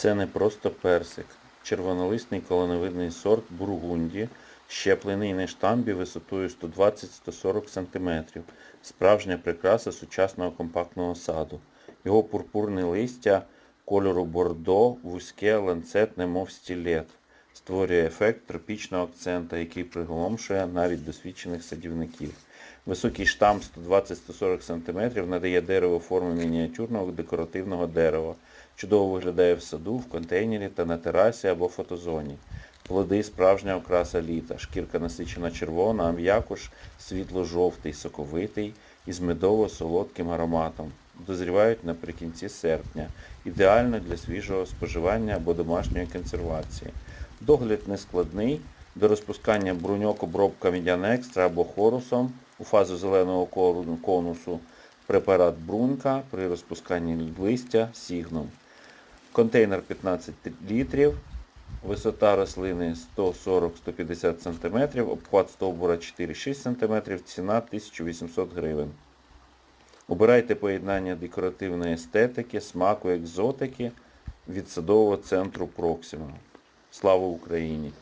Це не просто персик. Червонолисний колоновидний сорт бургунді, щеплений на штамбі висотою 120-140 см. Справжня прикраса сучасного компактного саду. Його пурпурне листя кольору бордо, вузьке, ланцетне, мов стілет. Створює ефект тропічного акцента, який приголомшує навіть досвідчених садівників. Високий штамп 120-140 см надає дереву форму мініатюрного декоративного дерева. Чудово виглядає в саду, в контейнері та на терасі або фотозоні. Плоди справжня окраса літа. Шкірка насичена червона, а м'якуш світло-жовтий, соковитий із медово-солодким ароматом. Дозрівають наприкінці серпня. Ідеально для свіжого споживання або домашньої консервації. Догляд нескладний. До розпускання бруньок обробка екстра або хорусом у фазу зеленого конусу препарат брунька при розпусканні листя сігном. Контейнер 15 літрів, висота рослини 140-150 см, обхват стовбура 4-6 см, ціна 1800 гривень. Обирайте поєднання декоративної естетики, смаку, екзотики від садового центру Проксима. Слава Україні!